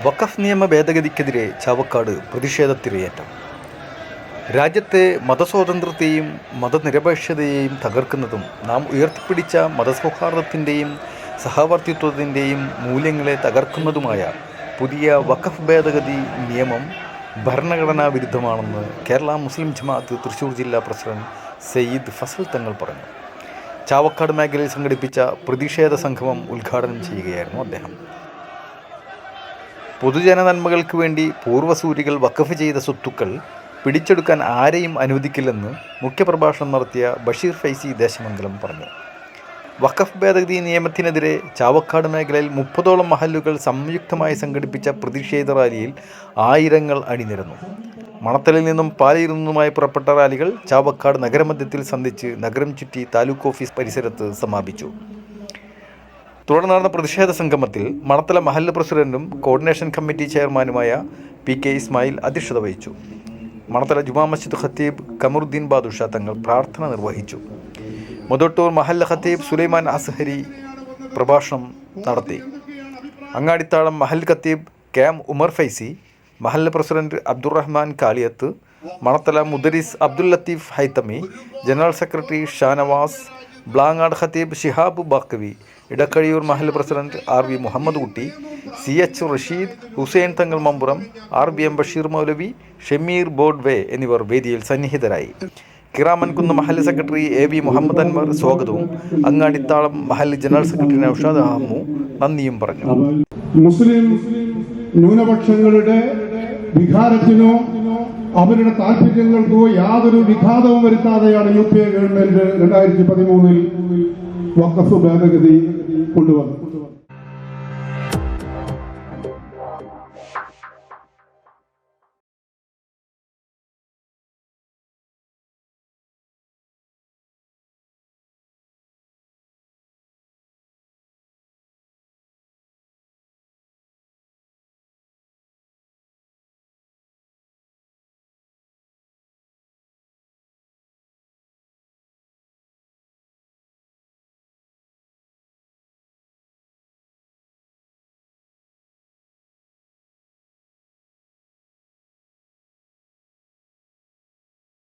വഖഫ് നിയമ ഭേദഗതിക്കെതിരെ ചാവക്കാട് പ്രതിഷേധത്തിരയേറ്റം. രാജ്യത്തെ മതസ്വാതന്ത്ര്യത്തെയും മതനിരപേക്ഷതയെയും തകർക്കുന്നതും നാം ഉയർത്തിപ്പിടിച്ച മതസൗഹാർദ്ദത്തിന്റെയും സഹവർത്തിത്വത്തിന്റെയും മൂല്യങ്ങളെ തകർക്കുന്നതുമായ പുതിയ വഖഫ് ഭേദഗതി നിയമം ഭരണഘടനാ വിരുദ്ധമാണെന്ന് കേരള മുസ്ലിം ജമാഅത്ത് തൃശ്ശൂർ ജില്ലാ പ്രസിഡന്റ് സയ്യിദ് ഫസൽ തങ്ങൾ പറഞ്ഞു. ചാവക്കാട് മേഖലയിൽ സംഘടിപ്പിച്ച പ്രതിഷേധ സംഗമം ഉദ്ഘാടനം ചെയ്യുകയായിരുന്നു അദ്ദേഹം. പൊതുജന നന്മകൾക്ക് വേണ്ടി പൂർവസൂരികൾ വഖഫ് ചെയ്ത സ്വത്തുക്കൾ പിടിച്ചെടുക്കാൻ ആരെയും അനുവദിക്കില്ലെന്ന് മുഖ്യപ്രഭാഷണം നടത്തിയ ബഷീർ ഫൈസി ദേശമംഗലം പറഞ്ഞു. വഖഫ് ഭേദഗതി നിയമത്തിനെതിരെ ചാവക്കാട് മേഖലയിൽ മുപ്പതോളം മഹല്ലുകൾ സംയുക്തമായി സംഘടിപ്പിച്ച പ്രതിഷേധ റാലിയിൽ ആയിരങ്ങൾ അണിനിരന്നു. മണത്തലിൽ നിന്നും പാലയിൽ നിന്നുമായി പുറപ്പെട്ട റാലികൾ ചാവക്കാട് നഗരമധ്യത്തിൽ സന്ധിച്ച് നഗരം ചുറ്റി താലൂക്ക് ഓഫീസ് പരിസരത്ത് സമാപിച്ചു. തുടർന്ന് നടന്ന പ്രതിഷേധ സംഗമത്തിൽ മണത്തല മഹല്ല് പ്രസിഡന്റും കോർഡിനേഷൻ കമ്മിറ്റി ചെയർമാനുമായ പി കെ ഇസ്മായിൽ അധ്യക്ഷത വഹിച്ചു. മണത്തല ജുമാ മസ്ജിദ് ഖത്തീബ് കമറുദ്ദീൻ ബാദുഷ തങ്ങൾ പ്രാർത്ഥന നിർവഹിച്ചു. മുതട്ടൂർ മഹല്ല ഖത്തീബ് സുലൈമാൻ അസ്ഹരി പ്രഭാഷണം നടത്തി. അങ്ങാടിത്താളം മഹൽ ഖത്തീബ് കെ എം ഉമർ ഫൈസി മഹല്ല് പ്രസിഡന്റ് അബ്ദുറഹ്മാൻ കാളിയത്ത് മണത്തല മുദരിസ് അബ്ദുൽ ലത്തീഫ് ഹൈത്തമി ജനറൽ സെക്രട്ടറി ഷാനവാസ് ബ്ലാങ്ങാട് ഖത്തീബ് Shihab Baqavi Edakkazhiyur Mahal president R V Muhammad Kutty C H Rasheed Hussain Thangal Mampuram R B M Basheer മൗലവി ഷമീർ ബോഡ്വേ എന്നിവർ വേദിയിൽ സന്നിഹിതരായി. Kiramankunnu Mahal secretary A V Muhammad Anwar സ്വാഗതവും. അങ്ങാടിത്താളം മഹൽ ജനറൽ സെക്രട്ടറി നൌഷാദ് അഹമ്മു നന്ദിയും പറഞ്ഞു. മുസ്ലിം ന്യൂനപക്ഷങ്ങളുടെ വികാരത്തിനോ അവരുടെ താല്പര്യങ്ങൾക്കോ യാതൊരു വിഘാതവും വരുത്താതെയാണ് യു പി എ ഗവൺമെന്റ് രണ്ടായിരത്തി പതിമൂന്നിൽ വഖഫ് ഭേദഗതി കൊണ്ടുവന്നത്.